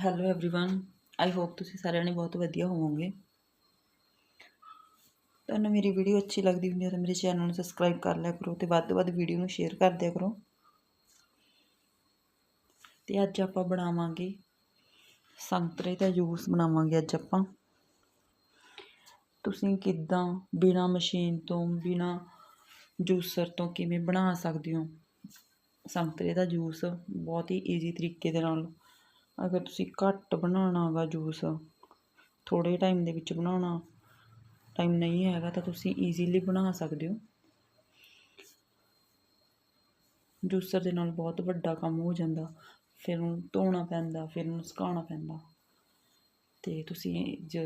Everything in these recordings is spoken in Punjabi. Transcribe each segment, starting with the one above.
ਹੈਲੋ एवरीवन ਆਈ ਹੋਪ ਤੁਸੀਂ ਸਾਰਿਆਂ ਨੇ ਬਹੁਤ ਵਧੀਆ ਹੋਵੋਗੇ ਤੁਹਾਨੂੰ ਮੇਰੀ ਵੀਡੀਓ ਅੱਛੀ ਲੱਗਦੀ ਹੁੰਦੀ ਹੈ ਤਾਂ ਮੇਰੇ ਚੈਨਲ ਨੂੰ ਸਬਸਕ੍ਰਾਈਬ ਕਰ ਲਿਆ ਕਰੋ ਤੇ ਵੱਧ ਤੋਂ ਵੱਧ ਵੀਡੀਓ ਨੂੰ ਸ਼ੇਅਰ ਕਰ ਦਿਆ ਕਰੋ ਤੇ ਅੱਜ ਆਪਾਂ ਬਣਾਵਾਂਗੇ ਸੰਤਰੇ ਦਾ ਜੂਸ ਬਣਾਵਾਂਗੇ ਅੱਜ ਆਪਾਂ ਤੁਸੀਂ ਕਿੱਦਾਂ ਬਿਨਾ ਮਸ਼ੀਨ ਤੋਂ ਬਿਨਾ ਜੂਸਰ ਤੋਂ ਕਿਵੇਂ ਬਣਾ ਸਕਦੇ ਹੋ ਸੰਤਰੇ ਦਾ ਜੂਸ ਬਹੁਤ ਹੀ ਈਜ਼ੀ ਤਰੀਕੇ ਦੇ ਨਾਲ ਅਗਰ ਤੁਸੀਂ ਘੱਟ ਬਣਾਉਣਾ ਗਾ ਜੂਸ, ਥੋੜ੍ਹੇ ਟਾਈਮ ਦੇ ਵਿੱਚ ਬਣਾਉਣਾ ਟਾਈਮ ਨਹੀਂ ਹੈਗਾ ਤਾਂ ਤੁਸੀਂ ਈਜ਼ੀਲੀ ਬਣਾ ਸਕਦੇ ਹੋ। ਜੂਸਰ ਦੇ ਨਾਲ ਬਹੁਤ ਵੱਡਾ ਕੰਮ ਹੋ ਜਾਂਦਾ, ਫਿਰ ਉਹਨੂੰ ਧੋਣਾ ਪੈਂਦਾ, ਫਿਰ ਉਹਨੂੰ ਸੁਕਾਉਣਾ ਪੈਂਦਾ। ਤੇ ਤੁਸੀਂ ਜ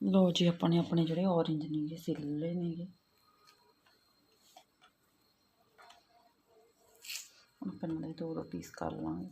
ਲਓ ਜੀ ਆਪਾਂ ਨੇ ਆਪਣੇ ਜਿਹੜੇ ਔਰੇਂਜ ਨੇਗੇ ਸਿੱਲ ਲਏ ਨੇਗੇ ਹੁਣ ਆਪਾਂ ਇਹਨਾਂ ਦੇ ਦੋ ਦੋ ਪੀਸ ਕਰ ਲਾਂਗੇ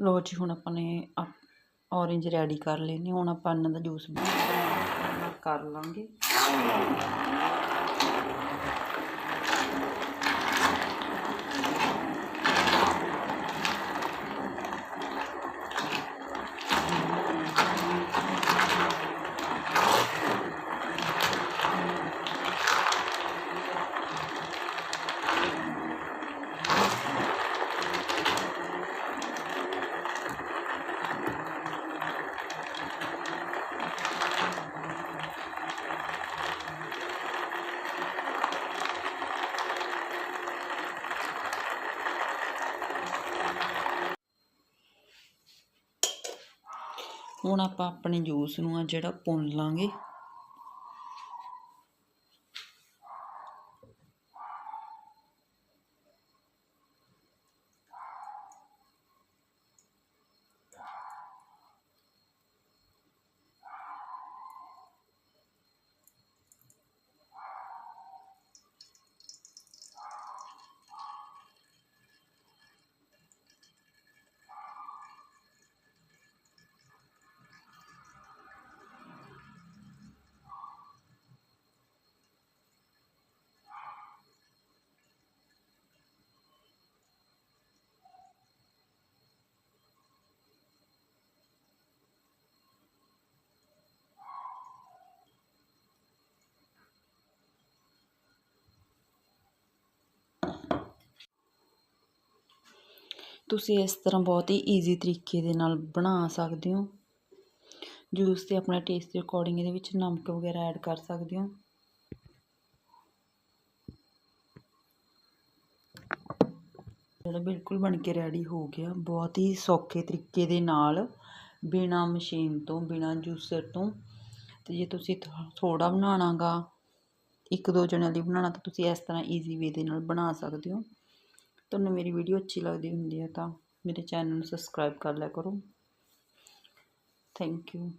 ਲਓ ਜੀ, ਹੁਣ ਆਪਾਂ ਨੇ ਔਰੇਂਜ ਰੈਡੀ ਕਰ ਲਏ ਨੇ। ਹੁਣ ਆਪਾਂ ਇਹਨਾਂ ਦਾ ਜੂਸ ਬਣਾ ਕਰ ਲਾਂਗੇ। ਹੁਣ ਆਪਾਂ ਆਪਣੇ ਜੂਸ ਨੂੰ ਆ ਜਿਹੜਾ ਭੁੰਨ ਲਾਂਗੇ। ਤੁਸੀਂ ਇਸ ਤਰ੍ਹਾਂ ਬਹੁਤ ਹੀ ਈਜ਼ੀ ਤਰੀਕੇ ਦੇ ਨਾਲ ਬਣਾ ਸਕਦੇ ਹੋ। ਜੂਸ ਤੇ ਆਪਣੇ ਟੇਸਟ ਦੇ ਅਕੋਰਡਿੰਗ ਇਹਦੇ ਵਿੱਚ ਨਮਕ ਵਗੈਰਾ ਐਡ ਕਰ ਸਕਦੇ ਹੋ। ਜਿਹੜਾ ਬਿਲਕੁਲ ਬਣ ਕੇ ਰੈਡੀ ਹੋ ਗਿਆ, ਬਹੁਤ ਹੀ ਸੌਖੇ ਤਰੀਕੇ ਦੇ ਨਾਲ, ਬਿਨਾ ਮਸ਼ੀਨ ਤੋਂ, ਬਿਨਾ ਜੂਸਰ ਤੋਂ। ਤੇ ਜੇ ਤੁਸੀਂ ਥੋੜਾ ਬਣਾਉਣਾਗਾ ਇੱਕ ਦੋ ਜਣਿਆਂ ਲਈ ਬਣਾਉਣਾ ਤਾਂ ਤੁਸੀਂ ਇਸ ਤਰ੍ਹਾਂ ਈਜ਼ੀ ਵੇ ਦੇ ਨਾਲ ਬਣਾ ਸਕਦੇ ਹੋ। ਤੁਹਾਨੂੰ ਮੇਰੀ ਵੀਡੀਓ ਅੱਛੀ ਲੱਗਦੀ ਹੁੰਦੀ ਹੈ ਤਾਂ ਮੇਰੇ ਚੈਨਲ ਨੂੰ ਸਬਸਕ੍ਰਾਈਬ ਕਰ ਲਿਆ ਕਰੋ। Thank you